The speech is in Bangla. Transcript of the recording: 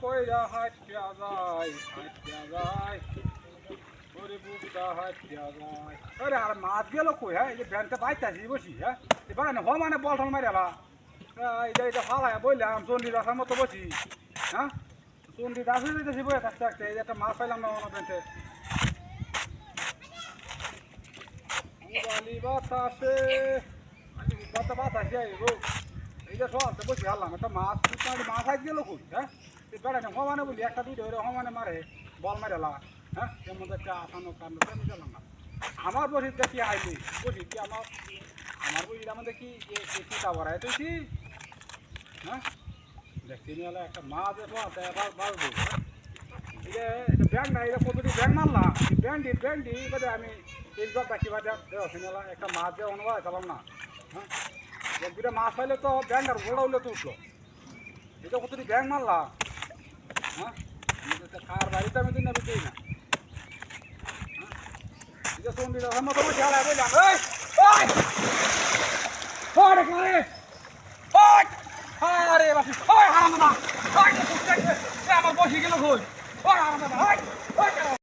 কইরা হাঁটিয়া যায় হাঁটিয়া যায় ওরে বুকটা হাঁটিয়া যায় আরে মাছ গেল কই হ্যাঁ এই ব্যাংকটা বাইতে আসি বসি হ্যাঁ এবার মানে বল টল মারিয়ালা যে এটা ফালাই বললাম চন্ডি দাসের মতো বসি হ্যাঁ চন্ডি দাস যেতেছি বয়ে থাকতে থাকতে এই একটা মাছ পাইলাম না আমার ব্যাংকে বাতাসে বাতাসে এই যে সব বসে হারলাম, একটা মাছ মাছ আজ গেল কই হ্যাঁ? তুই বেড়া না হমানে বলি, একটা দুইটা হইলে হমানে মারে, বল মারেলা হ্যাঁ? তেমন একটা আসানো কাণ্ড তেমন গেলাম না। আমার বসি দেখি আইলি বসি কি আমার আমার বসি আমাদের কি কি দাবার আয় তুই হ্যাঁ? দেখছি নিয়ে একটা মাছ দেখো এবার বাড়বো এই যে ব্যাংক না এটা কতটি ব্যাংক মারলাম ব্যাংকটি ব্যাংকটি এবারে আমি এই জব দেখি বাজে সিনেলা একটা মাছ দিয়ে অনুভব চালাম না। হ্যাঁ? দুটা মাছ পাইলে তো ব্যাংক আর ঘোড়া উঠলে তো উঠল। এটা কতটি ব্যাংক মারলাম হ্যাঁ খাওয়ার বাড়িতে আমি দিন আমি দিই না আমার বসে গেল ঘোষ